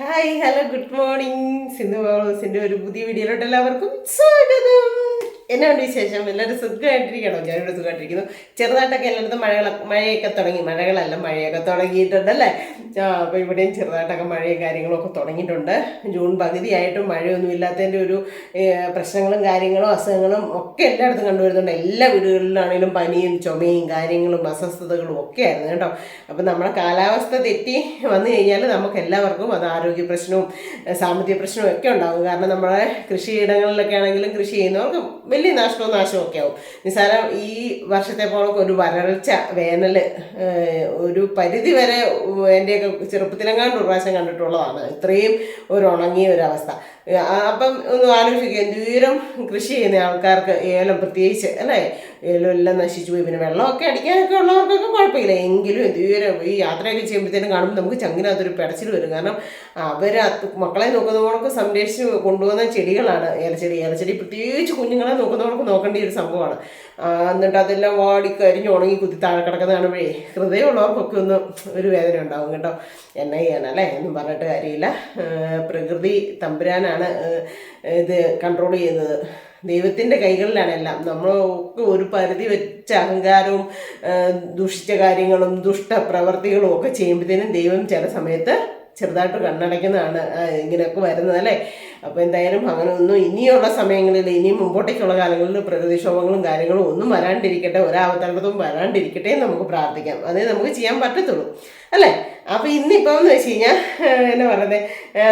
Hi hello good morning Sindhu ബോളോസിന്റെ ഒരു പുതിയ വീഡിയോയിലോട്ട് എല്ലാവർക്കും സ്വാഗതം. എന്നാണ്ട് വിശേഷം? എല്ലാവരും സുഖമായിട്ടിരിക്കണോ? ഞാനിവിടെ സുഖമായിട്ടിരിക്കുന്നു. ചെറുതായിട്ടൊക്കെ എല്ലായിടത്തും മഴകളൊക്കെ മഴയൊക്കെ തുടങ്ങി. മഴകളല്ല മഴയൊക്കെ തുടങ്ങിയിട്ടുണ്ടല്ലേ? അപ്പോൾ ഇവിടെയും ചെറുതായിട്ടൊക്കെ മഴയും കാര്യങ്ങളൊക്കെ തുടങ്ങിയിട്ടുണ്ട്. ജൂൺ പകുതിയായിട്ടും മഴയൊന്നും ഇല്ലാത്തതിന്റെ ഒരു പ്രശ്നങ്ങളും കാര്യങ്ങളും അസുഖങ്ങളും ഒക്കെ എല്ലായിടത്തും കണ്ടുവരുന്നുണ്ട്. എല്ലാ വീടുകളിലാണെങ്കിലും പനിയും ചുമയും കാര്യങ്ങളും അസ്വസ്ഥതകളും ഒക്കെ ആയിരുന്നു കേട്ടോ. അപ്പം നമ്മുടെ കാലാവസ്ഥ തെറ്റി വന്നു കഴിഞ്ഞാൽ നമുക്ക് എല്ലാവർക്കും അത് ആരോഗ്യ പ്രശ്നവും സാമ്പത്തിക പ്രശ്നവും ഒക്കെ ഉണ്ടാകും. കാരണം നമ്മുടെ കൃഷിയിടങ്ങളിലൊക്കെ ആണെങ്കിലും കൃഷി ചെയ്യുന്നവർക്ക് വലിയ നാശമോ നാശവും ഒക്കെ ആവും നിസ്സാരം ഈ വർഷത്തെ പോലൊക്കെ ഒരു വരൾച്ച വേനൽ ഒരു പരിധി വരെ എന്റെയൊക്കെ ചെറുപ്പത്തിലെങ്ങാണ്ട് ഒരു പ്രാവശ്യം കണ്ടിട്ടുള്ളതാണ്. ഇത്രയും ഒരു ഉണങ്ങിയ ഒരു അവസ്ഥ. അപ്പം ഒന്ന് ആലോചിക്കുക ദൂരം കൃഷി ചെയ്യുന്ന ആൾക്കാർക്ക് ഏലം പ്രത്യേകിച്ച് അല്ലേ? എല്ലാം നശിച്ചു പോയി. പിന്നെ വെള്ളമൊക്കെ അടിക്കാനൊക്കെ ഉള്ളവർക്കൊക്കെ കുഴപ്പമില്ല. എങ്കിലും ഇതുവരെ ഈ യാത്രയൊക്കെ ചെയ്യുമ്പോഴത്തേനും കാണുമ്പോൾ നമുക്ക് ചങ്ങിനകത്തൊരു പെടച്ചിൽ വരും. കാരണം അവർ മക്കളെ നോക്കുന്നവർക്ക് സംരക്ഷിച്ച് കൊണ്ടുപോകുന്ന ചെടികളാണ്. ഏലച്ചെടി ഏലച്ചെടി പ്രത്യേകിച്ച് കുഞ്ഞുങ്ങളെ നോക്കുന്നവർക്ക് നോക്കേണ്ട ഒരു സംഭവമാണ്. എന്നിട്ട് അതെല്ലാം വാടി കരിഞ്ഞ് ഉണങ്ങി കുത്തി താഴെ കിടക്കുന്ന കാണുമ്പോഴേ ഹൃദയമുള്ളവർക്കൊക്കെ ഒന്ന് ഒരു വേദന ഉണ്ടാവും കേട്ടോ. എന്നെ ചെയ്യാനല്ലേ എന്നും പറഞ്ഞിട്ട് കാര്യമില്ല. പ്രകൃതി തമ്പുരാനാണ് ഇത് കൺട്രോൾ ചെയ്യുന്നത്. ദൈവത്തിന്റെ കൈകളിലാണ് എല്ലാം. നമ്മളൊക്കെ ഒരു പരിധി വെച്ച അഹങ്കാരവും ദുഷിച്ച കാര്യങ്ങളും ദുഷ്ടപ്രവർത്തികളും ഒക്കെ ചെയ്യുമ്പോഴത്തേനും ദൈവം ചില സമയത്ത് ചെറുതായിട്ട് കണ്ണടയ്ക്കുന്നതാണ് ഇങ്ങനെയൊക്കെ വരുന്നത് അല്ലേ? അപ്പോൾ എന്തായാലും അങ്ങനെ ഒന്നും ഇനിയുള്ള സമയങ്ങളിൽ ഇനിയും മുമ്പോട്ടേക്കുള്ള കാലങ്ങളിൽ പ്രകൃതിക്ഷോഭങ്ങളും കാര്യങ്ങളും ഒന്നും വരാണ്ടിരിക്കട്ടെ ഒരാവതരണത്തും വരാണ്ടിരിക്കട്ടെ എന്ന് നമുക്ക് പ്രാർത്ഥിക്കാം. അതേ നമുക്ക് ചെയ്യാൻ പറ്റത്തുള്ളൂ. അല്ലേ? അപ്പോൾ ഇന്നിപ്പോൾ എന്ന് വെച്ച് കഴിഞ്ഞാൽ എന്നാ പറയുന്നത്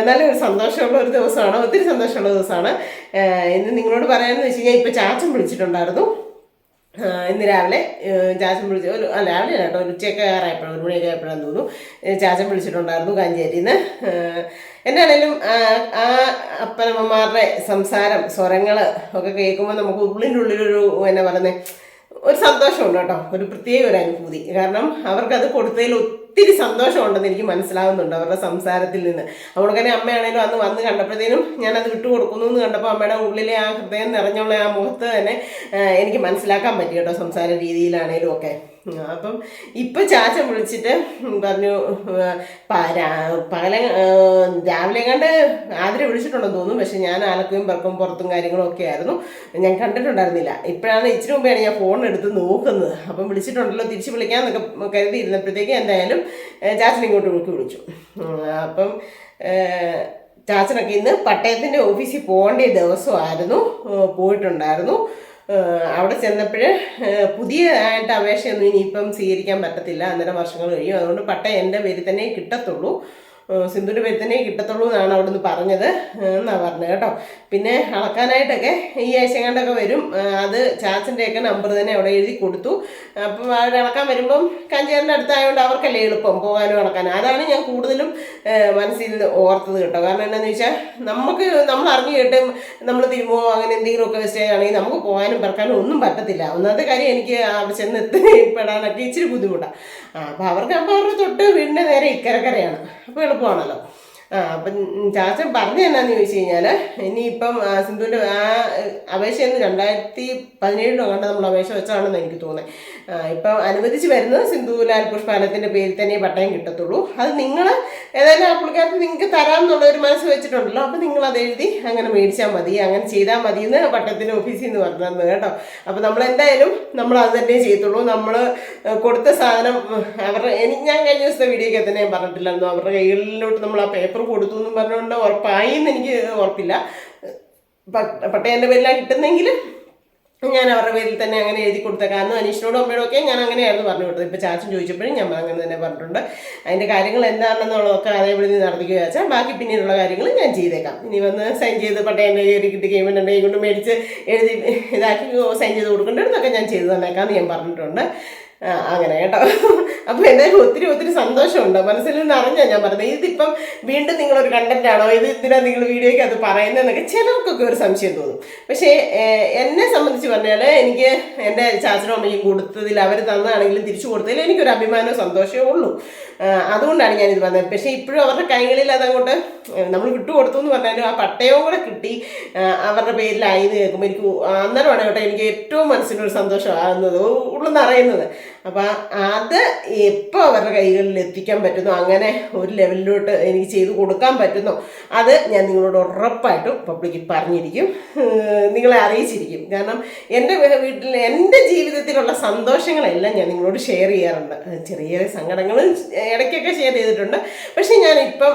നല്ലൊരു സന്തോഷമുള്ള ഒരു ദിവസമാണ് ഒത്തിരി സന്തോഷമുള്ള ദിവസമാണ്. ഇന്ന് നിങ്ങളോട് പറയാമെന്ന് വെച്ച് കഴിഞ്ഞാൽ ഇപ്പോൾ ചാച്ചൻ വിളിച്ചിട്ടുണ്ടായിരുന്നു. ഇന്ന് രാവിലെ ചാച്ചൻ വിളിച്ച് ഒരു അല്ല രാവിലെ കേട്ടോ ഒരു ഉച്ചയൊക്കെ ആറായപ്പോഴും ഒരു മണിയൊക്കെ ആയപ്പോഴാന്ന് തോന്നുന്നു. ചാച്ചൻ വിളിച്ചിട്ടുണ്ടായിരുന്നു കാഞ്ചേരിയിൽ നിന്ന് എന്നാണേലും ആ അപ്പനമ്മമാരുടെ സംസാരം സ്വരങ്ങൾ ഒക്കെ കേൾക്കുമ്പോൾ നമുക്ക് ഉള്ളിന്റെ ഉള്ളിലൊരു എന്നാ പറയുന്നത് ഒരു സന്തോഷമുണ്ട് കേട്ടോ ഒരു പ്രത്യേക ഒരു അനുഭൂതി. കാരണം അവർക്കത് കൊടുത്തതിൽ ഒത്തിരി സന്തോഷമുണ്ടെന്ന് എനിക്ക് മനസ്സിലാവുന്നുണ്ട് അവരുടെ സംസാരത്തിൽ നിന്ന്. അതുകൊണ്ട് തന്നെ അമ്മയാണേലും അന്ന് വന്ന് കണ്ടപ്പോഴത്തേനും ഞാനത് വിട്ടു കൊടുക്കുന്നു എന്ന് കണ്ടപ്പോൾ അമ്മയുടെ ഉള്ളിലെ ആ ഹൃദയം നിറഞ്ഞുള്ള ആ മുഖത്ത് തന്നെ എനിക്ക് മനസ്സിലാക്കാൻ പറ്റി കേട്ടോ സംസാര രീതിയിലാണേലും ഒക്കെ. അപ്പം ഇപ്പം ചാച്ചൻ വിളിച്ചിട്ട് പറഞ്ഞു പകലെ രാവിലെ കണ്ട് ആതിരെ വിളിച്ചിട്ടുണ്ടെന്ന് തോന്നുന്നു. പക്ഷെ ഞാൻ ആലക്കുകയും പറക്കും പുറത്തും കാര്യങ്ങളും ഒക്കെ ആയിരുന്നു. ഞാൻ കണ്ടിട്ടുണ്ടായിരുന്നില്ല. ഇപ്പോഴാണ് ഇച്ചിരി മുമ്പെയാണ് ഞാൻ ഫോൺ എടുത്ത് നോക്കുന്നത്. അപ്പം വിളിച്ചിട്ടുണ്ടല്ലോ തിരിച്ച് വിളിക്കാമെന്നൊക്കെ കരുതിയിരുന്നപ്പോഴത്തേക്ക് എന്തായാലും ഏ, ചാച്ചൻ ഇങ്ങോട്ട് വിളിക്ക് വിളിച്ചു. അപ്പം ചാച്ചനൊക്കെ ഇന്ന് പട്ടയത്തിന്റെ ഓഫീസിൽ പോകേണ്ട ദിവസമായിരുന്നു. പോയിട്ടുണ്ടായിരുന്നു. അവിടെ ചെന്നപ്പോൾ പുതിയതായിട്ട് അപേക്ഷയൊന്നും ഇനിയിപ്പം സ്വീകരിക്കാൻ പറ്റത്തില്ല. അന്നേരം വർഷങ്ങൾ കഴിയും. അതുകൊണ്ട് പട്ടയം എന്റെ പേരിൽ തന്നെ കിട്ടത്തുള്ളൂ. സിന്ധുവിന്റെ പേരിൽ കിട്ടത്തുള്ളൂ എന്നാണ് അവിടെ നിന്ന് പറഞ്ഞത് എന്നാണ് പറഞ്ഞത് കേട്ടോ. പിന്നെ അളക്കാനായിട്ടൊക്കെ ഈ ആഴ്ച കണ്ടൊക്കെ വരും അത് ചാച്ചന്റെയൊക്കെ നമ്പർ തന്നെ അവിടെ എഴുതി കൊടുത്തു. അപ്പം അവർ അളക്കാൻ വരുമ്പം കഞ്ചേറിന്റെ അടുത്തായതുകൊണ്ട് അവർക്കല്ലേ എളുപ്പം പോകാനും അളക്കാനും. അതാണ് ഞാൻ കൂടുതലും മനസ്സിൽ ഓർത്തത് കേട്ടോ. കാരണം എന്താണെന്ന് വെച്ചാൽ നമുക്ക് നമ്മൾ അറിഞ്ഞു കേട്ട് നമ്മൾ തിരുമോ അങ്ങനെ എന്തെങ്കിലുമൊക്കെ വെച്ചിട്ട് ആണെങ്കിൽ നമുക്ക് പോകാനും പറക്കാനും ഒന്നും പറ്റത്തില്ല. ഒന്നാമത്തെ കാര്യം എനിക്ക് അവിടെ ചെന്ന് എത്തിപ്പെടാനൊക്കെ ഇച്ചിരി ബുദ്ധിമുട്ടാണ് അപ്പം അവർക്ക് അപ്പോൾ അവരുടെ തൊട്ട് വീടിന്റെ നേരെ ഇക്കരക്കരയാണ്. അപ്പോൾ എളുപ്പമാണല്ലോ അപ്പം ചാച്ചൻ പറഞ്ഞു എന്നാന്ന് ചോദിച്ചു കഴിഞ്ഞാൽ ഇനിയിപ്പം സിന്ധുവിന്റെ ആ അപേക്ഷ അപേക്ഷയൊന്നും രണ്ടായിരത്തി പതിനേഴിലോ കണ്ട നമ്മൾ അപേക്ഷ വെച്ചാണെന്ന് എനിക്ക് തോന്നുന്നത് ഇപ്പം അനുവദിച്ച് വരുന്നത് സിന്ധു ലാൽ പുഷ്പാലത്തിന്റെ പേരിൽ തന്നെ പട്ടയം കിട്ടത്തുള്ളൂ. അത് നിങ്ങൾ ഏതായാലും ആപ്ലിക്കാർക്ക് നിങ്ങൾക്ക് തരാം എന്നുള്ള ഒരു മനസ്സ് വെച്ചിട്ടുണ്ടല്ലോ. അപ്പം നിങ്ങൾ അത് എഴുതി അങ്ങനെ മേടിച്ചാൽ മതി അങ്ങനെ ചെയ്താൽ മതി എന്ന് പട്ടത്തിന്റെ ഓഫീസിൽ നിന്ന് പറഞ്ഞു കേട്ടോ. അപ്പം നമ്മൾ എന്തായാലും നമ്മൾ അത് തന്നെ ചെയ്യത്തുള്ളൂ. നമ്മൾ കൊടുത്ത സാധനം അവരുടെ എനിക്ക് ഞാൻ കഴിഞ്ഞ ദിവസത്തെ വീഡിയോയ്ക്ക് തന്നെ ഞാൻ പറഞ്ഞിട്ടില്ലായിരുന്നു. അവരുടെ കൈകളിലോട്ട് നമ്മൾ ആ പേപ്പർ കൊടുത്തു എന്നും പറഞ്ഞുകൊണ്ട് ഉറപ്പായി എന്ന് എനിക്ക് ഉറപ്പില്ല. പട്ടയന്റെ പേരിലാണ് കിട്ടുന്നെങ്കിൽ ഞാൻ അവരുടെ പേരിൽ തന്നെ അങ്ങനെ എഴുതി കൊടുത്തേക്കാം അന്ന് അനീഷിനോടും അമ്മയോടും ഒക്കെ ഞാൻ അങ്ങനെയായിരുന്നു പറഞ്ഞു കൊടുത്തത്. ഇപ്പോൾ ചാച്ചൻ ചോദിച്ചപ്പോഴും ഞാൻ അങ്ങനെ തന്നെ പറഞ്ഞിട്ടുണ്ട്. അതിന്റെ കാര്യങ്ങൾ എന്താണെന്നുള്ളതൊക്കെ അതേപോലെ നടത്തിക്കുക വെച്ചാൽ ബാക്കി പിന്നീടുള്ള കാര്യങ്ങൾ ഞാൻ ചെയ്തേക്കാം. ഇനി വന്ന് സൈൻ ചെയ്ത് പട്ടയന്റെ കയറി കിട്ടി കഴിയുമ്പോൾ എന്റെ കൈ കൊണ്ട് മേടിച്ച് എഴുതി ഇതാക്കി സൈൻ ചെയ്ത് കൊടുക്കേണ്ടതൊക്കെ ഞാൻ ചെയ്ത് തന്നേക്കാമെന്ന് ഞാൻ പറഞ്ഞിട്ടുണ്ട്. അങ്ങനെ കേട്ടോ. അപ്പോൾ എന്തായാലും ഒത്തിരി ഒത്തിരി സന്തോഷമുണ്ട്. മനസ്സിൽ നിന്ന് അറിഞ്ഞാൽ ഞാൻ പറഞ്ഞത്. ഇതിപ്പം വീണ്ടും നിങ്ങളൊരു കണ്ടന്റ് ആണോ? ഇത് ഇതിനാ നിങ്ങൾ വീഡിയോയ്ക്ക് അത് പറയുന്നതെന്നൊക്കെ ചിലർക്കൊക്കെ ഒരു സംശയം തോന്നും. പക്ഷേ എന്നെ സംബന്ധിച്ച് പറഞ്ഞാൽ എനിക്ക് എന്റെ ചാച്ചനും അമ്മയ്ക്കും കൊടുത്തതിൽ അവർ തന്നതാണെങ്കിലും തിരിച്ചു കൊടുത്തതിൽ എനിക്കൊരു അഭിമാനവും സന്തോഷവും ഉള്ളൂ. അതുകൊണ്ടാണ് ഞാനിത് പറഞ്ഞത്. പക്ഷേ ഇപ്പോഴും അവരുടെ കൈകളിൽ അതങ്ങോട്ട് നമ്മൾ വിട്ടുകൊടുത്തു എന്ന് പറഞ്ഞാലും ആ പട്ടയവും കൂടെ കിട്ടി അവരുടെ പേരിലായി എന്ന് കേൾക്കുമ്പോൾ എനിക്ക് അന്നേരമാണ് കേട്ടോ എനിക്ക് ഏറ്റവും മനസ്സിനൊരു സന്തോഷമാകുന്നത് ഉള്ളെന്ന് അറിയുന്നത്. അപ്പം അത് എപ്പോൾ അവരുടെ കൈകളിൽ എത്തിക്കാൻ പറ്റുന്നു അങ്ങനെ ഒരു ലെവലിലോട്ട് എനിക്ക് ചെയ്തു കൊടുക്കാൻ പറ്റുന്നു അത് ഞാൻ നിങ്ങളോട് ഉറപ്പായിട്ടും പബ്ലിക്കിൽ പറഞ്ഞിരിക്കും. നിങ്ങളെ അറിയിച്ചിരിക്കും. കാരണം എന്റെ വീട്ടിൽ എന്റെ ജീവിതത്തിലുള്ള സന്തോഷങ്ങളെല്ലാം ഞാൻ നിങ്ങളോട് ഷെയർ ചെയ്യാറുണ്ട്. ചെറിയ സങ്കടങ്ങളും ഇടയ്ക്കൊക്കെ ഷെയർ ചെയ്തിട്ടുണ്ട്. പക്ഷേ ഞാനിപ്പം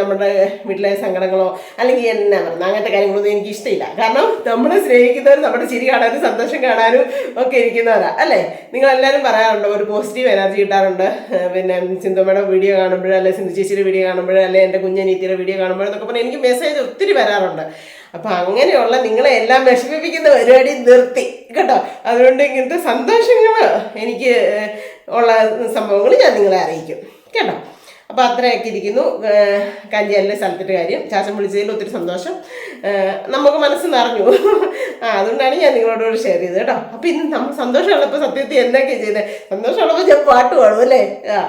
നമ്മുടെ വീട്ടിലെ സങ്കടങ്ങളോ അല്ലെങ്കിൽ എന്നാ അങ്ങനത്തെ കാര്യങ്ങളൊന്നും എനിക്ക് ഇഷ്ടമില്ല കാരണം നമ്മളെ സ്നേഹിക്കുന്നവർ നമ്മുടെ ചിരി കാണാനും സന്തോഷം കാണാനും ഒക്കെ ഇരിക്കുന്നവരാ. അല്ലേ? നിങ്ങളെല്ലാവരും പറയാറുണ്ട് ഒരു പോസിറ്റീവ് എനർജി കിട്ടാറുണ്ട്. പിന്നെ സിന്ധുമ്മയുടെ വീഡിയോ കാണുമ്പോഴോ അല്ലെ സിന്ധു ചേച്ചിയുടെ വീഡിയോ കാണുമ്പോഴോ അല്ലെ എന്റെ കുഞ്ഞനീത്തിയുടെ വീഡിയോ കാണുമ്പോഴോ എന്നൊക്കെ പറഞ്ഞാൽ എനിക്ക് മെസ്സേജ് ഒത്തിരി വരാറുണ്ട്. അപ്പം അങ്ങനെയുള്ള നിങ്ങളെ എല്ലാം വിഷമിപ്പിക്കുന്ന പരിപാടി നിർത്തി കേട്ടോ. അതുകൊണ്ട് ഇങ്ങനത്തെ സന്തോഷങ്ങൾ എനിക്ക് ഉള്ള സംഭവങ്ങൾ ഞാൻ നിങ്ങളെ അറിയിക്കും കേട്ടോ. അപ്പോൾ അത്രയൊക്കെ ഇരിക്കുന്നു. കഞ്ചേരിലെ സ്ഥലത്തിന്റെ കാര്യം. ചാച്ചൻ വിളിച്ചതിൽ ഒത്തിരി സന്തോഷം. നമുക്ക് മനസ്സ് നിറഞ്ഞു. ആ അതുകൊണ്ടാണ് ഞാൻ നിങ്ങളോട് ഷെയർ ചെയ്തത് കേട്ടോ. അപ്പോൾ ഇന്ന് നമ്മൾ സന്തോഷമുള്ളപ്പോൾ സത്യത്തിൽ എന്തൊക്കെയാണ് ചെയ്തത് സന്തോഷമുള്ളപ്പോൾ ഞാൻ പാട്ട് പാടും അല്ലേ?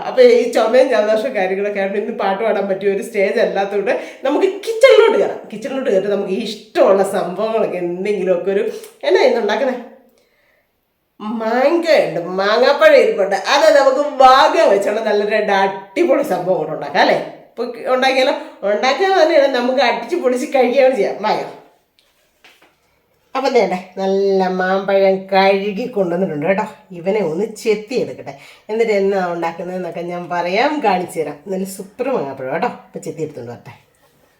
അപ്പോൾ ഈ ചുമയും ജലദോഷവും കാര്യങ്ങളൊക്കെ ആയിട്ട് ഇന്ന് പാട്ട് പാടാൻ പറ്റിയ ഒരു സ്റ്റേജ് അല്ലാത്തതുകൊണ്ട് നമുക്ക് കിച്ചണിലോട്ട് കയറാം കിച്ചണിലോട്ട് കയറിയിട്ട് നമുക്ക് ഇഷ്ടമുള്ള സംഭവങ്ങളൊക്കെ എന്തെങ്കിലുമൊക്കെ ഒരു എന്നാ ഇന്ന് ഉണ്ടാക്കുന്നത് മാങ്ങ ഉണ്ട്. മാങ്ങാപ്പഴം ഇരിപ്പുണ്ട്. അത് നമുക്ക് മാങ്ങ വെച്ചുള്ള നല്ല രണ്ട് അടിപൊളി സംഭവം കൂടെ ഉണ്ടാക്കാം അല്ലേ? ഇപ്പൊ ഉണ്ടാക്കിയാലോ? ഉണ്ടാക്കാൻ തന്നെയാണ് നമുക്ക് അടിച്ച് പൊളിച്ച് കഴിക്കുകയാണ് ചെയ്യാം. മാങ്ങ അപ്പം നേടെ നല്ല മാമ്പഴം കഴുകി കൊണ്ടുവന്നിട്ടുണ്ട് കേട്ടോ. ഇവനെ ഒന്ന് ചെത്തി എടുക്കട്ടെ എന്നിട്ട് എന്നാ ഉണ്ടാക്കുന്നതെന്നൊക്കെ ഞാൻ പറയാം കാണിച്ചു തരാം. നല്ല സൂപ്പർ മാങ്ങാപ്പഴം കേട്ടോ. അപ്പം ചെത്തി എടുത്തുകൊണ്ട് വരട്ടെ.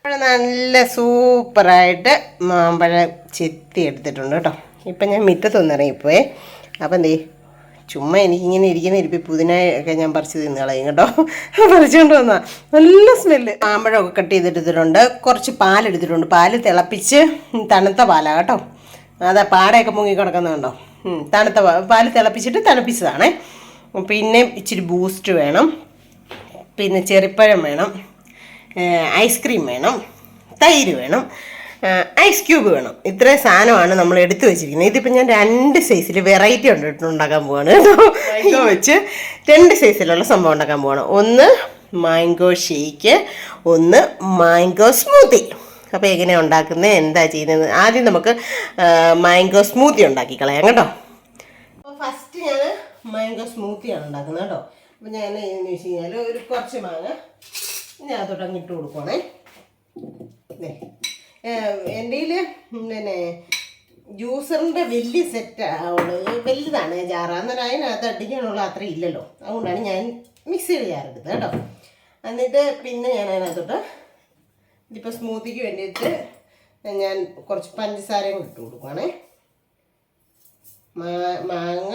അപ്പോൾ നല്ല സൂപ്പറായിട്ട് മാമ്പഴം ചെത്തി എടുത്തിട്ടുണ്ട് കേട്ടോ. ഇപ്പം ഞാൻ മുറ്റത്തൊന്ന് ഇറങ്ങിപ്പോയേ. അപ്പം എന്തേ ചുമ്മാ എനിക്കിങ്ങനെ ഇരിക്കുന്ന ഇരിപ്പി പുതിനയൊക്കെ ഞാൻ പറിച്ച് തിന്ന് കളയും കേട്ടോ. പറിച്ചുകൊണ്ട് വന്നാ. നല്ല സ്മെല്ല് മാമ്പഴമൊക്കെ കട്ട് ചെയ്തെടുത്തിട്ടുണ്ട് കുറച്ച് പാലെടുത്തിട്ടുണ്ട്. പാൽ തിളപ്പിച്ച് തണുത്ത പാലാണ് കേട്ടോ. അതാ പാടയൊക്കെ മുങ്ങി കിടക്കുന്നുണ്ടോ തണുത്ത പാൽ തിളപ്പിച്ചിട്ട് തണുപ്പിച്ചതാണേ. പിന്നെ ഇച്ചിരി ബൂസ്റ്റ് വേണം. പിന്നെ ചെറിപ്പഴം വേണം. ഐസ്ക്രീം വേണം. തൈര് വേണം. ഐസ് ക്യൂബ് വേണം. ഇത്രയും സാധനമാണ് നമ്മൾ എടുത്തു വെച്ചിരിക്കുന്നത്. ഇതിപ്പോൾ ഞാൻ രണ്ട് സൈസിൽ വെറൈറ്റി ഉണ്ട് ഉണ്ടാക്കാൻ പോവാണ്. കേട്ടോ വെച്ച് രണ്ട് സൈസിലുള്ള സംഭവം ഉണ്ടാക്കാൻ പോവാണ്. ഒന്ന് മാംഗോ ഷേക്ക് ഒന്ന് മാംഗോ സ്മൂത്തി അപ്പോൾ എങ്ങനെയാണ് ഉണ്ടാക്കുന്നത് എന്താ ചെയ്യുന്നത് ആദ്യം നമുക്ക് മാംഗോ സ്മൂത്തി ഉണ്ടാക്കി കളയാം കേട്ടോ. അപ്പോൾ ഫസ്റ്റ് ഞാൻ മാംഗോ സ്മൂത്തിയാണ് ഉണ്ടാക്കുന്നത് കേട്ടോ. അപ്പോൾ ഞാൻ എന്ന് വെച്ച് കഴിഞ്ഞാൽ ഒരു കുറച്ച് മാങ്ങ ഞാൻ അങ്ങ് ഇട്ട് കൊടുക്കുവാണേ. എന്റെ പിന്നെ ജ്യൂസറിന്റെ വലിയ സെറ്റ് വലുതാണ് ജാറ എന്നാൽ അതിനകത്ത് അടിക്കാനുള്ള അത്ര ഇല്ലല്ലോ. അതുകൊണ്ടാണ് ഞാൻ മിക്സിയുടെ ജാർ കേട്ടോ. എന്നിട്ട് പിന്നെ ഞാൻ അതിനകത്തോട്ട് ഇതിപ്പോൾ സ്മൂത്തിക്ക് വേണ്ടിയിട്ട് ഞാൻ കുറച്ച് പഞ്ചസാരയും ഇട്ട് കൊടുക്കുവാണേ. മാങ്ങ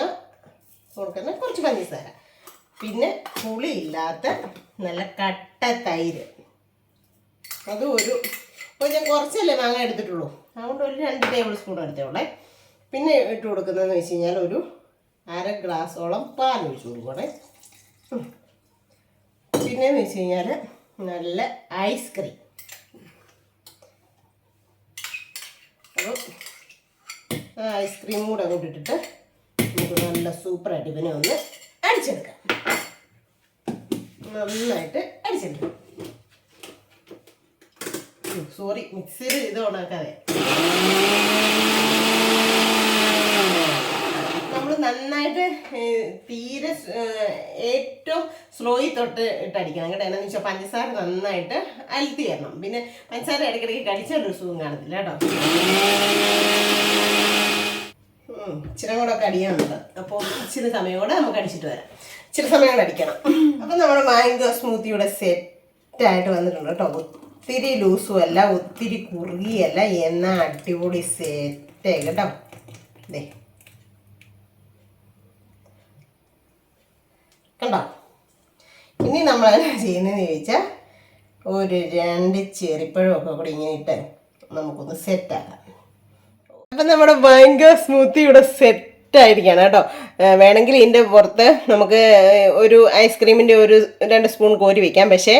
കൊടുക്കുന്ന കുറച്ച് പഞ്ചസാര. പിന്നെ പുളിയില്ലാത്ത നല്ല കട്ട തൈര്. അതും ഒരു ഇപ്പോൾ ഞാൻ കുറച്ചല്ലേ മാങ്ങ എടുത്തിട്ടുള്ളൂ. അതുകൊണ്ട് ഒരു രണ്ട് ടേബിൾ സ്പൂൺ എടുത്തോളേ പിന്നെ ഇട്ട് കൊടുക്കുന്നതെന്ന് വെച്ച് കഴിഞ്ഞാൽ ഒരു അര ഗ്ലാസോളം പാൽ ഒഴിച്ചു കൊടുക്കണേ പിന്നെയെന്ന് വെച്ച് കഴിഞ്ഞാൽ നല്ല ഐസ്ക്രീം അപ്പം ആ ഐസ്ക്രീം കൂടെ അങ്ങോട്ട് ഇട്ടിട്ട് നമുക്ക് നല്ല സൂപ്പറായിട്ട് ഇവനെ ഒന്ന് അടിച്ചെടുക്കാം. നന്നായിട്ട് അടിച്ചെടുക്കാം. സോറി മിക്സിയിൽ ഇത് ഉണക്കാതെ നമ്മൾ നന്നായിട്ട് തീരെ ഏറ്റവും സ്ലോയിൽ തൊട്ട് ഇട്ടടിക്കണം കേട്ടോ. എന്നാന്ന് വെച്ചാൽ പഞ്ചസാര നന്നായിട്ട് അലത്തി തരണം പിന്നെ പഞ്ചസാര ഇടയ്ക്കിടയ്ക്ക് കടിച്ചൊരു സുഖം കാണത്തില്ല കേട്ടോ. ഇച്ചിരി കൂടെ ഒക്കെ അടിയാനുണ്ട്. അപ്പോൾ ഇച്ചിരി സമയം കൂടെ നമുക്ക് അടിച്ചിട്ട് വരാം. ഇച്ചിരി സമയം കൂടെ അടിക്കണം. അപ്പം നമ്മുടെ മാംഗോ സ്മൂത്തി ഇവിടെ സെറ്റായിട്ട് വന്നിട്ടുണ്ട് കേട്ടോ. ഒത്തിരി ലൂസും അല്ല ഒത്തിരി കുറുകിയല്ല എന്നാൽ അടിപൊളി സെറ്റ് കേട്ടോ. ദേ. കണ്ടോ? ഇനി നമ്മൾ എന്നാ ചെയ്യുന്നതെന്ന് ചോദിച്ചാൽ ഒരു രണ്ട് ചെറിപ്പഴമൊക്കെ കൂടി ഇങ്ങനെ ഇട്ട് നമുക്കൊന്ന് സെറ്റാക്കാം അപ്പം നമ്മുടെ ഭയങ്കര സ്മൂത്തി ഇവിടെ സെറ്റ് ആയിരിക്കുകയാണ് കേട്ടോ. വേണമെങ്കിൽ ഇതിന്റെ പുറത്ത് നമുക്ക് ഒരു ഐസ്ക്രീമിന്റെ ഒരു രണ്ട് സ്പൂൺ കോരി വയ്ക്കാം പക്ഷേ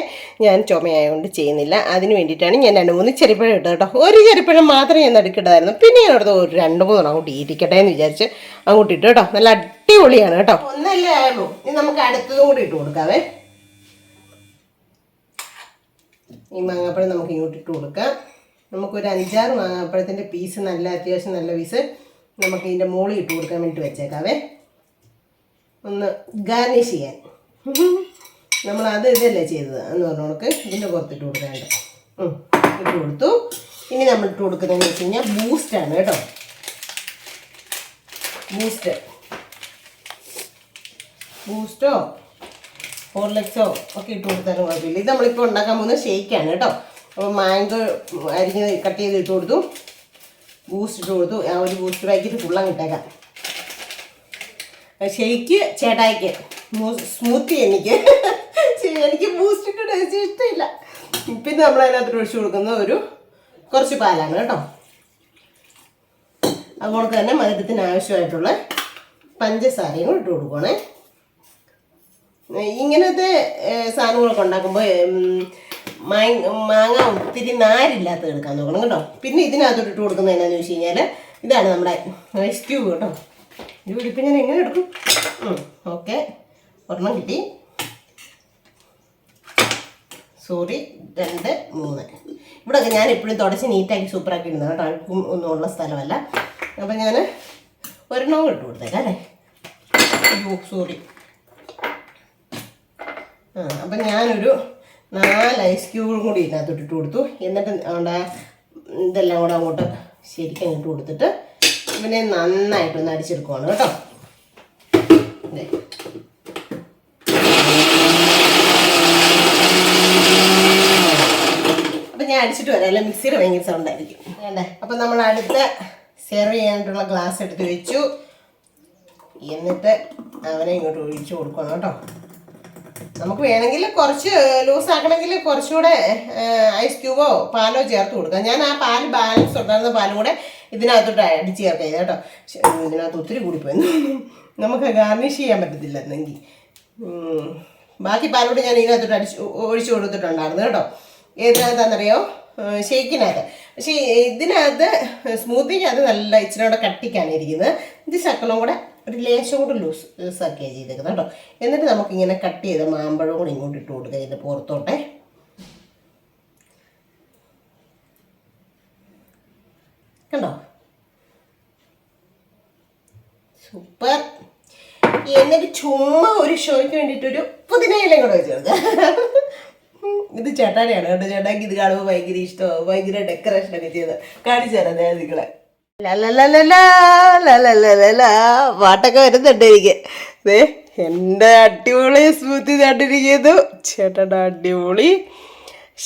ഞാൻ ചുമയായതുകൊണ്ട് ചെയ്യുന്നില്ല. അതിന് വേണ്ടിയിട്ടാണ് ഞാൻ രണ്ട് മൂന്ന് ചെറുപ്പഴം ഇട്ടത് കേട്ടോ. ഒരു ചെറുപ്പഴം മാത്രമേ ഞാൻ എടുക്കേണ്ടതായിരുന്നു പിന്നെ ഞാൻ അടുത്ത് ഒരു രണ്ട് മൂന്നെണ്ണം അങ്ങോട്ട് ഇരിക്കട്ടെ എന്ന് വിചാരിച്ച് അങ്ങോട്ട് ഇട്ടു കേട്ടോ. നല്ല അടിപൊളിയാണ് കേട്ടോ. ഒന്നല്ലേ ആയുള്ളൂ. ഇനി നമുക്ക് അടുത്തതും കൂടി ഇട്ട് കൊടുക്കാവേ. ഈ മാങ്ങാപ്പഴം നമുക്ക് ഇങ്ങോട്ട് ഇട്ട് കൊടുക്കാം. നമുക്കൊരു അഞ്ചാറ് മാങ്ങാപ്പഴത്തിന്റെ പീസ് നല്ല അത്യാവശ്യം നല്ല പീസ് നമുക്ക് ഇതിന്റെ മോളി ഇട്ട് കൊടുക്കാൻ വേണ്ടിയിട്ട് വെച്ചേക്കാവേ. ഒന്ന് ഗാർണിഷ് ചെയ്യാൻ. നമ്മൾ അത് ഇതല്ലേ ചെയ്തത് എന്ന് പറഞ്ഞവർക്ക് ഇതിന്റെ പുറത്തിട്ട് കൊടുക്കാണ്ട് ഇട്ട് കൊടുത്തു. ഇനി നമ്മൾ ഇട്ട് കൊടുക്കുന്നതെന്ന് വെച്ച് കഴിഞ്ഞാൽ ബൂസ്റ്റാണ് കേട്ടോ. ബൂസ്റ്റ് ബൂസ്റ്റോ ഹോർലിക്സോ ഒക്കെ ഇട്ട് കൊടുത്താലും കുഴപ്പമില്ല. ഇത് നമ്മളിപ്പോൾ ഉണ്ടാക്കാൻ പോകുന്നത് ഷേക്കാണ് കേട്ടോ. അപ്പോൾ മാങ്കോ അരിഞ്ഞ് കട്ട് ചെയ്ത് ഇട്ട് കൊടുത്തു. ബൂസ്റ്റ് ഇട്ട് കൊടുത്തു. ആ ഒരു ബൂസ്റ്റ് പാക്കറ്റ് ഫുള്ളം ഇട്ടേക്കാം. ഷെയ്ക്ക് ചേട്ടായിക്ക് സ്മൂത്തി എനിക്ക്. എനിക്ക് ബൂസ്റ്റ് ഇട്ട് ടേസ്റ്റ് ഇഷ്ടമില്ല. പിന്നെ നമ്മൾ അതിനകത്ത് ഒഴിച്ചു കൊടുക്കുന്ന ഒരു കുറച്ച് പാലാണ് കേട്ടോ. അതുപോലെ തന്നെ മധുരത്തിന് ആവശ്യമായിട്ടുള്ള പഞ്ചസാരയും ഇട്ട് കൊടുക്കണേ ഇങ്ങനത്തെ സാധനങ്ങളൊക്കെ ഉണ്ടാക്കുമ്പോൾ മാങ്ങ ഒത്തിരി നാരില്ലാത്ത എടുക്കാൻ നോക്കണം കേട്ടോ. പിന്നെ ഇതിനകത്തോട്ട് ഇട്ട് കൊടുക്കുന്നത് എന്നാന്ന് വെച്ച് കഴിഞ്ഞാൽ ഇതാണ് നമ്മുടെ ഐസ് ക്യൂബ് കേട്ടോ. ഇത് പിടിപ്പം ഞാൻ എങ്ങനെ എടുക്കും? ഓക്കെ ഒരെണ്ണം കിട്ടി. സോറി രണ്ട് മൂന്ന്. ഇവിടെയൊക്കെ ഞാൻ എപ്പോഴും തുടച്ച് നീറ്റാക്കി സൂപ്പറാക്കി ഇടുന്നത് കേട്ടോ. അഴുക്കും ഒന്നും ഉള്ള സ്ഥലമല്ല. അപ്പം ഞാൻ ഒരെണ്ണം ഇട്ട് കൊടുത്തേക്കാം അല്ലേ? സോറി ആ അപ്പം ഞാനൊരു നാല് ഐസ് ക്യൂബും കൂടി ഇതിനകത്തോട്ട് ഇട്ട് കൊടുത്തു. എന്നിട്ട് അവിടെ ഇതെല്ലാം കൂടെ അങ്ങോട്ട് ശരിക്കും ഇട്ട് കൊടുത്തിട്ട് ഇവനെ നന്നായിട്ടൊന്ന് അടിച്ചെടുക്കുവാണ് കേട്ടോ. അപ്പം ഞാൻ അടിച്ചിട്ട് വരാം. അല്ല? മിക്സിയുടെ ഭയങ്കര സൗണ്ട് ആയിരിക്കും. വേണ്ടേ അപ്പം നമ്മൾ അടുത്ത സെർവ് ചെയ്യാനായിട്ടുള്ള ഗ്ലാസ് എടുത്ത് വെച്ചു. എന്നിട്ട് അവനെ ഇങ്ങോട്ട് ഒഴിച്ചു കൊടുക്കണം കേട്ടോ. നമുക്ക് വേണമെങ്കിൽ കുറച്ച് ലൂസ് ആക്കണമെങ്കിൽ കുറച്ചുകൂടെ ഐസ് ക്യൂബോ പാലോ ചേർത്ത് കൊടുക്കാം. ഞാൻ ആ പാൽ ബാലൻസ് ഉണ്ടായിരുന്ന പാലും കൂടെ ഇതിനകത്തോട്ട് അടിച്ച് ചേർക്കാം. കേട്ടോ. ഇതിനകത്ത് ഒത്തിരി കൂടിപ്പോയി നമുക്ക് ഗാർണിഷ് ചെയ്യാൻ പറ്റത്തില്ല എന്നെങ്കിൽ ബാക്കി പാലോട് ഞാൻ ഇതിനകത്തോട്ട് അടിച്ച് ഒഴിച്ചു കൊടുത്തിട്ടുണ്ടായിരുന്നു കേട്ടോ. ഏതിനകത്താണെന്നറിയോ? ഷേക്കിനകത്ത്. പക്ഷേ ഇതിനകത്ത് സ്മൂത്തിക്കകത്ത് നല്ല ഇച്ചിരി കൂടെ കട്ടിക്കാണ് ഇരിക്കുന്നത്. ഇത് ശക്കലം കൂടെ ഒരു ലേശം കൂടെ ലൂസ് ലൂസാക്കിയാണ് ചെയ്തേക്കുന്നത് കേട്ടോ. എന്നിട്ട് നമുക്കിങ്ങനെ കട്ട് ചെയ്ത മാമ്പഴം കൂടി ഇങ്ങോട്ട് ഇട്ട് കൊടുക്കുക ഇതിന്റെ പുറത്തോട്ടെ. കണ്ടോ? സൂപ്പർ. എന്നിട്ട് ചുമ്മാ ഒരു ഷോയ്ക്ക് വേണ്ടിയിട്ടൊരു പുതിനയിലും കൂടെ വെച്ച് കൊടുക്കുക ഇത് ചേട്ടാനെയാണ് കേട്ടോ. ചേട്ടാക്ക് ഇത് കാണുമ്പോൾ ഭയങ്കര ഇഷ്ടമാണ് ഭയങ്കര ഡെക്കറേഷൻ ഒക്കെ ചെയ്ത് കാണിച്ചു തരാം ഞാൻ നിങ്ങളെ. പാട്ടൊക്കെ വരുന്നുണ്ട് എനിക്ക്. ദേ അടിപൊളി സ്മൂത്തി കണ്ടിരിക്കുന്നു ചേട്ടന്റെ അടിപൊളി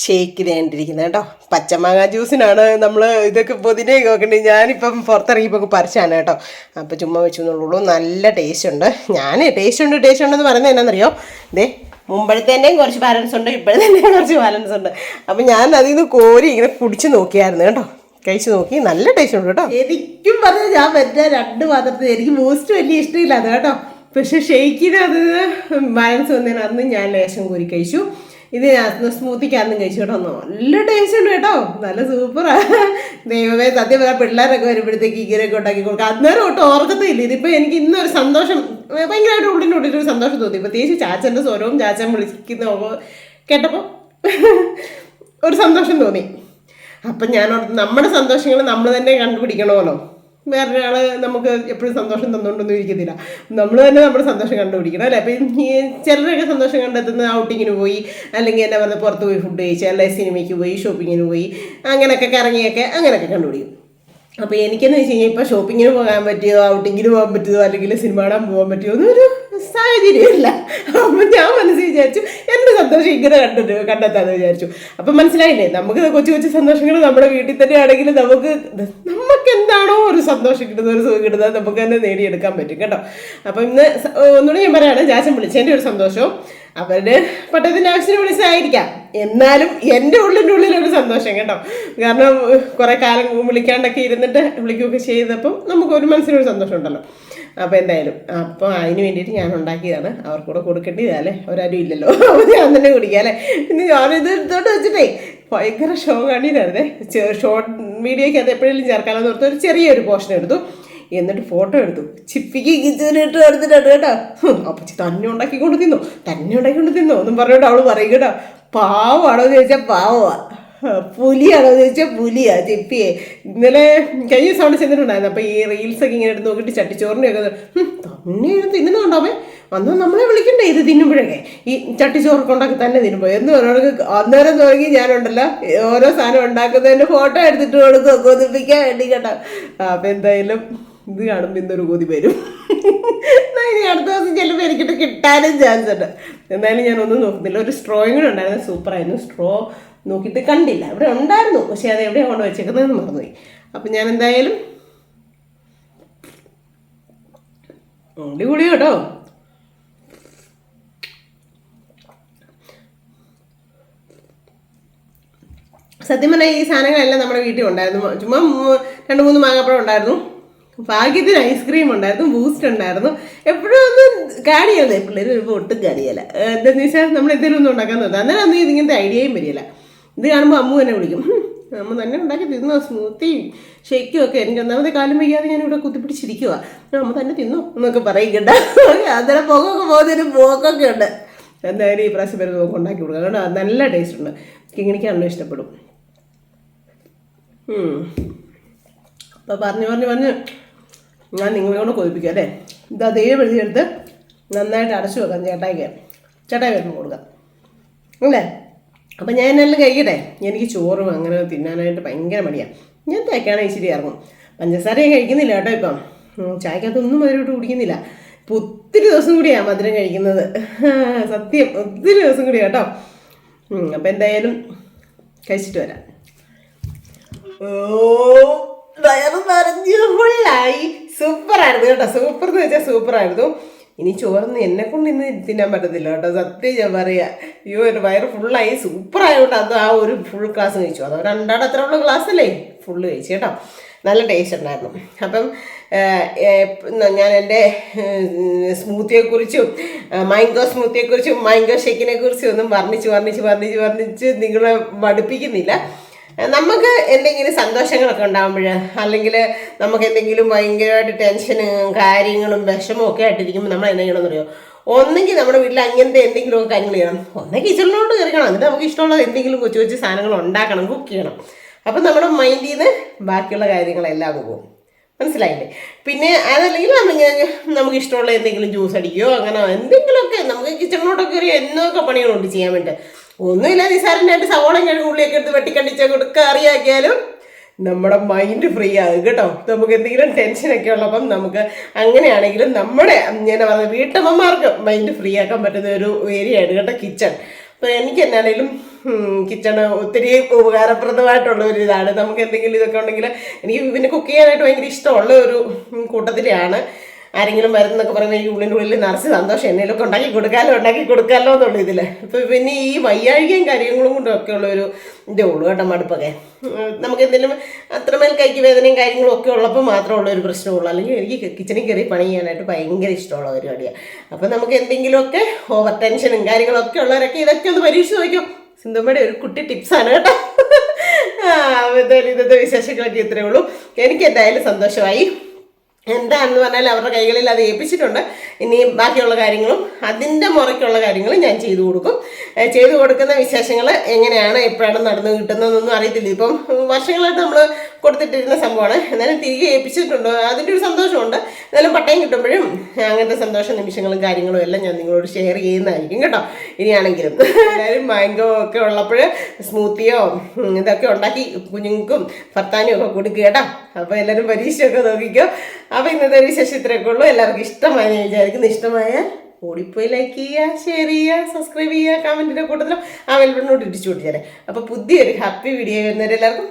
ഷേക്ക് തേണ്ടിരിക്കുന്നത് കേട്ടോ. പച്ചമാങ്ങ ജ്യൂസിനാണ് നമ്മൾ ഇതൊക്കെ പൊതിനെ വെക്കണ്ടേ ഞാനിപ്പം പുറത്തിറങ്ങിയപ്പോൾ പറിച്ചാണ് കേട്ടോ. അപ്പോൾ ചുമ്മാ വെച്ചു എന്നുള്ളൂ. നല്ല ടേസ്റ്റ് ഉണ്ട്. ഞാൻ ടേസ്റ്റ് ഉണ്ട് ടേസ്റ്റ് ഉണ്ടെന്ന് പറയുന്നത് എന്നാണെന്നറിയോ ദേ മുമ്പഴത്തേന്റെയും കുറച്ച് ബാലൻസ് ഉണ്ട് ഇപ്പോഴത്തേന്റെയും കുറച്ച് ബാലൻസ് ഉണ്ട്. അപ്പം ഞാൻ അതിൽ നിന്ന് കോരി ഇങ്ങനെ കുടിച്ച് നോക്കിയായിരുന്നു കേട്ടോ. കഴിച്ച് നോക്കി. നല്ല ടേസ്റ്റ് ഉണ്ട് കേട്ടോ. എനിക്കും പറഞ്ഞാൽ ഞാൻ വരുന്ന രണ്ട് പാത്രത്തിൽ എനിക്ക് മോസ്റ്റ് വലിയ ഇഷ്ടമില്ല അത് കേട്ടോ. പക്ഷെ ഷെയ്ക്കിന് അത് ബാലൻസ് വന്നതിന് അന്ന് ഞാൻ ലേശം കൂരി കഴിച്ചു. ഇതിനകത്ത് സ്മൂത്തിക്കാന്നും കഴിച്ചു കേട്ടോ. നല്ല ടേസ്റ്റ് ഉണ്ട് കേട്ടോ. നല്ല സൂപ്പറാ ദൈവമേ സത്യം പറയാം പിള്ളേരൊക്കെ വരുമ്പോഴത്തേക്ക് ഇങ്ങനെയൊക്കെ ഉണ്ടാക്കി കൊടുക്കാം. അന്നേരം ഒട്ടും ഓർക്കത്തില്ല ഇതിപ്പോൾ എനിക്ക് ഇന്നൊരു സന്തോഷം ഭയങ്കരമായിട്ട് ഉള്ളിന്റെ ഉള്ളിൽ ഒരു സന്തോഷം തോന്നി. പ്രത്യേകിച്ച് ചാച്ചന്റെ സ്വരവും ചാച്ചൻ വിളിക്കുന്ന കേട്ടപ്പോൾ ഒരു സന്തോഷം തോന്നി. അപ്പം ഞാൻ നമ്മുടെ സന്തോഷങ്ങൾ നമ്മൾ തന്നെ കണ്ടുപിടിക്കണമല്ലോ. വേറൊരാൾ നമുക്ക് എപ്പോഴും സന്തോഷം തന്നുകൊണ്ടൊന്നും ഇരിക്കത്തില്ല. നമ്മൾ തന്നെ നമ്മുടെ സന്തോഷം കണ്ടുപിടിക്കണം അല്ലേ? അപ്പം ഈ ചിലരൊക്കെ സന്തോഷം കണ്ടെത്തുന്ന ഔട്ടിങ്ങിന് പോയി അല്ലെങ്കിൽ എന്നെ പറയുക പുറത്ത് പോയി ഫുഡ് കഴിച്ച് അല്ലെങ്കിൽ സിനിമയ്ക്ക് പോയി ഷോപ്പിങ്ങിന് പോയി അങ്ങനെയൊക്കെ കറങ്ങിയൊക്കെ അങ്ങനെയൊക്കെ കണ്ടുപിടിക്കും. അപ്പോൾ എനിക്കെന്ന് വെച്ച് കഴിഞ്ഞാൽ ഇപ്പോൾ ഷോപ്പിങ്ങിന് പോകാൻ പറ്റിയോ ഔട്ടിങ്ങിന് പോകാൻ പറ്റിയോ അല്ലെങ്കിൽ സിനിമ കാണാൻ പോകാൻ പറ്റിയോ ഒന്നും ഒരു സാഹചര്യമില്ല. അപ്പം ഞാൻ മനസ്സിൽ വിചാരിച്ചു എന്റെ സന്തോഷം ഇങ്ങനെ കണ്ടിട്ട് കണ്ടെത്താന്ന് വിചാരിച്ചു. അപ്പം മനസ്സിലായില്ലേ? നമുക്ക് കൊച്ചു കൊച്ചു സന്തോഷങ്ങൾ നമ്മുടെ വീട്ടിൽ തന്നെ ആണെങ്കിൽ നമുക്ക് നമുക്ക് എന്താണോ ഒരു സന്തോഷം കിട്ടുന്ന ഒരു സുഖം കിട്ടുന്നത് നമുക്ക് തന്നെ നേടിയെടുക്കാൻ പറ്റും കേട്ടോ. അപ്പം ഇന്ന് ഒന്നുകൂടി ഞാൻ പറയാണ് ജാസൻ വിളിച്ചതിന്റെ ഒരു സന്തോഷവും അവരുടെ പട്ടത്തിന്റെ ആവശ്യത്തിന് വിളിച്ചതായിരിക്കാം. എന്നാലും എന്റെ ഉള്ളിന്റെ ഉള്ളിലൊരു സന്തോഷം കേട്ടോ. കാരണം കുറെ കാലം വിളിക്കാണ്ടൊക്കെ ഇരുന്നിട്ട് വിളിക്കുകയൊക്കെ ചെയ്തപ്പോൾ നമുക്ക് ഒരു മനസ്സിനൊരു സന്തോഷം ഉണ്ടല്ലോ അപ്പോൾ എന്തായാലും അപ്പോൾ അതിന് വേണ്ടിയിട്ട് ഞാൻ ഉണ്ടാക്കിയതാണ്. അവർക്കൂടെ കൊടുക്കേണ്ടതല്ലേ അവരാരും ഇല്ലല്ലോ. അപ്പോൾ ഞാൻ തന്നെ കുടിക്കുക അല്ലേ? ഇനി ഞാനിത് എടുത്തോണ്ട് വെച്ചിട്ടേ ഭയങ്കര ഷോ കണ്ടിട്ടായിരുന്നേ. ഷോർട്ട് വീഡിയോയ്ക്ക് അത് എപ്പോഴെങ്കിലും ചേർക്കാമെന്ന് ഓർത്ത് ഒരു ചെറിയൊരു പോർഷൻ എടുത്തു. എന്നിട്ട് ഫോട്ടോ എടുത്തു. ചിപ്പിക്ക് കിച്ചണിട്ട് എടുത്തിട്ടുണ്ട് കേട്ടോ. അപ്പോൾ തന്നെ ഉണ്ടാക്കിക്കൊണ്ട് തിന്നു തന്നെ ഉണ്ടാക്കിക്കൊണ്ട് തിന്നു. ഒന്നും പറഞ്ഞോട്ട് അവൾ പറയും കേട്ടോ. പാവമാണോ എന്ന് ചോദിച്ചാൽ പാവമാ. പുലിയാണോ എന്ന് ചോദിച്ചാൽ പുലിയാ ചെപ്പിയെ ഇന്നലെ കഴിഞ്ഞ അവിടെ ചെന്നിട്ടുണ്ടായിരുന്നു. അപ്പോൾ ഈ റീൽസൊക്കെ ഇങ്ങനെ എടുത്ത് നോക്കിയിട്ട് ചട്ടിച്ചോറിന്റെ ഒക്കെ ഇന്നെ ഇത് തിന്നുന്നുണ്ടാവേ അന്ന് നമ്മളെ വിളിക്കണ്ടേ ഇത് തിന്നുമ്പോഴൊക്കെ? ഈ ചട്ടിച്ചോറൊക്കെ കൊണ്ടൊക്കെ തന്നെ തിന്നുമ്പോൾ എന്ന് പറയുന്നത് അന്നേരം തുടങ്ങി ഞാനുണ്ടല്ലോ. ഓരോ സാധനം ഉണ്ടാക്കുന്നതിന്റെ ഫോട്ടോ എടുത്തിട്ട് കൊടുക്കുക കൊതിപ്പിക്കാൻ വേണ്ടി കേട്ടോ അപ്പം എന്തായാലും ഇത് കാണുമ്പോൾ ഇന്നൊരു കൊതി വരും. ഇനി അടുത്ത ദിവസം ചിലപ്പോൾ എനിക്കിട്ട് കിട്ടാനും ചാൻസ് ഉണ്ട്. എന്തായാലും ഞാൻ ഒന്നും നോക്കുന്നില്ല. ഒരു സ്ട്രോയും ഉണ്ടായിരുന്നു. സൂപ്പറായിരുന്നു. സ്ട്രോ നോക്കിയിട്ട് കണ്ടില്ല. ഇവിടെ ഉണ്ടായിരുന്നു പക്ഷേ അത് എവിടെയാണ് കൊണ്ട് വെച്ചേക്കുന്നതെന്ന് മറന്നുപോയി. അപ്പം ഞാൻ എന്തായാലും അടിപൊളി കേട്ടോ. സത്യം പറഞ്ഞാൽ ഈ സാധനങ്ങളെല്ലാം നമ്മുടെ വീട്ടിൽ ഉണ്ടായിരുന്നു. ചുമ്മാ രണ്ട് മൂന്ന് മാങ്ങാപ്പഴം ഉണ്ടായിരുന്നു. ഭാഗ്യത്തിന് ഐസ്ക്രീം ഉണ്ടായിരുന്നു ബൂസ്റ്റ് ഉണ്ടായിരുന്നു. എപ്പോഴും ഒന്നും കാണിയല്ലേ പിള്ളേർ ഒരു ഒട്ടും കാണിയല്ല എന്താണെന്ന് വെച്ചാൽ നമ്മൾ എന്തെങ്കിലും ഒന്നും ഉണ്ടാക്കാൻ നോക്കാം. അന്നേരം അന്ന് ഇതിങ്ങനത്തെ ഐഡിയയും വരില്ല ഇത് കാണുമ്പോൾ അമ്മു തന്നെ വിളിക്കും. അമ്മ തന്നെ ഉണ്ടാക്കി തിന്നോ? സ്മൂത്തി ഷേക്കും ഒക്കെ എനിക്ക് ഒന്നാമത്തെ കാലം വയ്യാതെ ഇവിടെ കുത്തിപ്പിടിച്ചിരിക്കുക അമ്മ തന്നെ തിന്നോ? എന്നൊക്കെ പറയും കേട്ടോ. അന്നേരം പോകുന്നൊരു പോകുന്നതിന് പോക്കൊക്കെ ഉണ്ട്. എന്തായാലും ഈ പ്രാവശ്യം പേര് നമുക്ക് ഉണ്ടാക്കി കൊടുക്കാം. കേട്ടോ നല്ല ടേസ്റ്റ് ഉണ്ട്. കിങ്ങിണിക്കാണല്ലോ ഇഷ്ടപ്പെടും. അപ്പോൾ പറഞ്ഞു പറഞ്ഞു പറഞ്ഞ് ഞാൻ നിങ്ങളെ കൊണ്ട് കൊതിപ്പിക്കുക അല്ലേ? ഇത് അതേ വെളിയെടുത്ത് നന്നായിട്ട് അടച്ചു വെക്കാം ചേട്ടായിക്ക്. ചേട്ടായി വരുമ്പോൾ കൊടുക്കാം. അല്ലേ? അപ്പം ഞാൻ എന്നെല്ലാം കഴിക്കട്ടെ? എനിക്ക് ചോറും അങ്ങനെ തിന്നാനായിട്ട് ഭയങ്കര മടിയാണ് ഞാൻ തേക്കാണ് ഇച്ചിരി ഇറങ്ങും. പഞ്ചസാര ഞാൻ കഴിക്കുന്നില്ല കേട്ടോ ഇപ്പം. ചായക്കകത്തൊന്നും അവരോട്ട് കുടിക്കുന്നില്ല. ഇപ്പം ഒത്തിരി ദിവസം കൂടിയാണ് മധുരം കഴിക്കുന്നത്. സത്യം ഒത്തിരി ദിവസം കൂടി കേട്ടോ. അപ്പം എന്തായാലും കഴിച്ചിട്ട് വരാം. ഓ വയറ് നിറഞ്ഞു സൂപ്പറായിരുന്നു കേട്ടോ. സൂപ്പർ എന്ന് വെച്ചാൽ സൂപ്പറായിരുന്നു ഇനി ചോറൊന്നും എന്നെ കൊണ്ട് ഇന്ന് തിന്നാൻ പറ്റത്തില്ല കേട്ടോ. സത്യം ഞാൻ പറയാ. അയ്യോ ഒരു വയറ് ഫുള്ളായി സൂപ്പറായതുകൊണ്ട് അത് ആ ഒരു ഫുൾ ക്ലാസ് കഴിച്ചു. അത് രണ്ടാട് അത്ര ഉള്ള ക്ലാസ് അല്ലേ? ഫുള്ള് കഴിച്ചു കേട്ടോ. നല്ല ടേസ്റ്റ് ഉണ്ടായിരുന്നു. അപ്പം ഞാൻ എന്റെ സ്മൂത്തിയെക്കുറിച്ചും മാംഗോ സ്മൂത്തിയെക്കുറിച്ചും മാംഗോ ഷേക്കിനെ കുറിച്ചും ഒന്നും വർണിച്ച് വർണിച്ച് വർണിച്ച് വർണിച്ച് നിങ്ങളെ മടുപ്പിക്കുന്നില്ല. നമുക്ക് എന്തെങ്കിലും സന്തോഷങ്ങളൊക്കെ ഉണ്ടാകുമ്പോൾ അല്ലെങ്കിൽ നമുക്ക് എന്തെങ്കിലും ഭയങ്കരമായിട്ട് ടെൻഷനും കാര്യങ്ങളും വിഷമവും ഒക്കെ ആയിട്ടിരിക്കുമ്പോൾ നമ്മൾ എന്തെങ്കിലും ചെയ്യണമെന്ന് അറിയോ? ഒന്നെങ്കിൽ നമ്മുടെ വീട്ടിൽ അങ്ങനത്തെ എന്തെങ്കിലുമൊക്കെ കാര്യങ്ങൾ ചെയ്യണം. ഒന്നേ കിച്ചണിലോട്ട് കയറിക്കണം. എന്നിട്ട് നമുക്ക് ഇഷ്ടമുള്ള എന്തെങ്കിലും കൊച്ചു കൊച്ചു സാധനങ്ങൾ ഉണ്ടാക്കണം കുക്ക് ചെയ്യണം. അപ്പം നമ്മുടെ മൈൻഡിൽ നിന്ന് ബാക്കിയുള്ള കാര്യങ്ങളെല്ലാം പോകും. മനസ്സിലായില്ലേ? പിന്നെ അതല്ലെങ്കിൽ നമ്മളിങ്ങനെ നമുക്ക് ഇഷ്ടമുള്ള എന്തെങ്കിലും ജ്യൂസ് അടിക്കുകയോ അങ്ങനെ എന്തെങ്കിലുമൊക്കെ നമുക്ക് കിച്ചണിലോട്ടൊക്കെ കയറി എന്നൊക്കെ പണികളുണ്ട് ചെയ്യാൻ വേണ്ടി ഒന്നുമില്ല നിസാരനായിട്ട് സവോള ഞാൻ ഉള്ളിയൊക്കെ എടുത്ത് വെട്ടിക്കണ്ടിച്ച് കൊടുക്കുക അറിയാക്കിയാലും നമ്മുടെ മൈൻഡ് ഫ്രീ ആകും കേട്ടോ. നമുക്ക് എന്തെങ്കിലും ടെൻഷനൊക്കെ ഉള്ളപ്പം നമുക്ക് അങ്ങനെയാണെങ്കിലും നമ്മുടെ ഞാൻ പറഞ്ഞ വീട്ടമ്മമാർക്ക് മൈൻഡ് ഫ്രീ ആക്കാൻ പറ്റുന്ന ഒരു ഏരിയ ആണ് കേട്ടോ കിച്ചൺ അപ്പോൾ എനിക്ക് എന്നാണേലും കിച്ചൺ ഒത്തിരി ഉപകാരപ്രദമായിട്ടുള്ള ഒരു ഇതാണ്. നമുക്ക് എന്തെങ്കിലും ഇതൊക്കെ ഉണ്ടെങ്കിൽ എനിക്ക് പിന്നെ കുക്ക് ചെയ്യാനായിട്ട് ഭയങ്കര ഇഷ്ടമുള്ള ഒരു കൂട്ടത്തിലാണ് ആരെങ്കിലും വരുന്നൊക്കെ പറയുമ്പോൾ ഈ ഉള്ളിന്റെ ഉള്ളിൽ നിറച്ച് സന്തോഷം എന്നേലൊക്കെ ഉണ്ടാക്കി കൊടുക്കാലോ ഉണ്ടാക്കി കൊടുക്കാലോ എന്നുള്ള ഇതിൽ അപ്പോൾ പിന്നെ ഈ വയ്യാഴികയും കാര്യങ്ങളും കൊണ്ടും ഒക്കെ ഉള്ള ഒരു ഇതേ ഉള്ളൂ കേട്ടോ മടുപ്പൊക്കെ. നമുക്ക് എന്തെങ്കിലും അത്രമേൽ കൈക്ക് വേദനയും കാര്യങ്ങളും ഒക്കെ ഉള്ളപ്പോൾ മാത്രമേ ഉള്ള ഒരു പ്രശ്നമുള്ളൂ. അല്ലെങ്കിൽ എനിക്ക് കിച്ചണിൽ കയറി പണി ചെയ്യാനായിട്ട് ഭയങ്കര ഇഷ്ടമുള്ള പരിപാടിയാണ് അപ്പോൾ നമുക്ക് എന്തെങ്കിലുമൊക്കെ ഓവർ ടെൻഷനും കാര്യങ്ങളൊക്കെ ഉള്ളവരൊക്കെ ഇതൊക്കെ ഒന്ന് പരീക്ഷിച്ച് നോക്കും സിന്ധുമ്മയുടെ ഒരു കുട്ടി ടിപ്സാണ് കേട്ടോ. ഇന്നത്തെ വിശേഷങ്ങളൊക്കെ ഇത്രയേ ഉള്ളൂ. എനിക്ക് എന്തായാലും സന്തോഷമായി. എന്താണെന്ന് പറഞ്ഞാൽ അവരുടെ കൈകളിൽ അത് ഏൽപ്പിച്ചിട്ടുണ്ട്. ഇനി ബാക്കിയുള്ള കാര്യങ്ങളും അതിന്റെ മുറയ്ക്കുള്ള കാര്യങ്ങളും ഞാൻ ചെയ്തു കൊടുക്കും. ചെയ്തു കൊടുക്കുന്ന വിശേഷങ്ങൾ എങ്ങനെയാണ് എപ്പോഴാണ് നടന്നു കിട്ടുന്നതെന്നൊന്നും അറിയത്തില്ല. ഇപ്പം വർഷങ്ങളായിട്ട് നമ്മൾ കൊടുത്തിട്ടിരുന്ന സംഭവമാണ്. എന്നാലും തിരികെ ഏൽപ്പിച്ചിട്ടുണ്ട്. അതിന്റെ ഒരു സന്തോഷമുണ്ട്. എന്നാലും പട്ടയം കിട്ടുമ്പോഴും അങ്ങനത്തെ സന്തോഷ നിമിഷങ്ങളും കാര്യങ്ങളും എല്ലാം ഞാൻ നിങ്ങളോട് ഷെയർ ചെയ്യുന്നതായിരിക്കും കേട്ടോ. ഇനിയാണെങ്കിലും. എല്ലാവരും മാംഗോ ഒക്കെ ഉള്ളപ്പോൾ സ്മൂത്തിയോ ഇതൊക്കെ ഉണ്ടാക്കി കുഞ്ഞുങ്ങൾക്കും ഭർത്താനും ഒക്കെ കൊടുക്കുക കേട്ടോ. അപ്പോൾ എല്ലാവരും പരീക്ഷയൊക്കെ നോക്കിക്കോ. അപ്പോൾ ഇന്നത്തെ ഒരു ശശി ഇത്രയൊക്കെ ഉള്ളൂ. എല്ലാവർക്കും ഇഷ്ടമായി വിചാരിക്കുന്നു. ഇഷ്ടമായാൽ ഓടിപ്പോയി ലൈക്ക് ചെയ്യുക ഷെയർ ചെയ്യുക സബ്സ്ക്രൈബ് ചെയ്യുക കമന്റിന്റെ കൂട്ടത്തിലും ആ വെൽബണ്ണോട്ട് ഇടിച്ചു കൊടുത്തേരെ അപ്പോൾ പുതിയൊരു ഹാപ്പി വീഡിയോ വരുന്നവരെല്ലാവർക്കും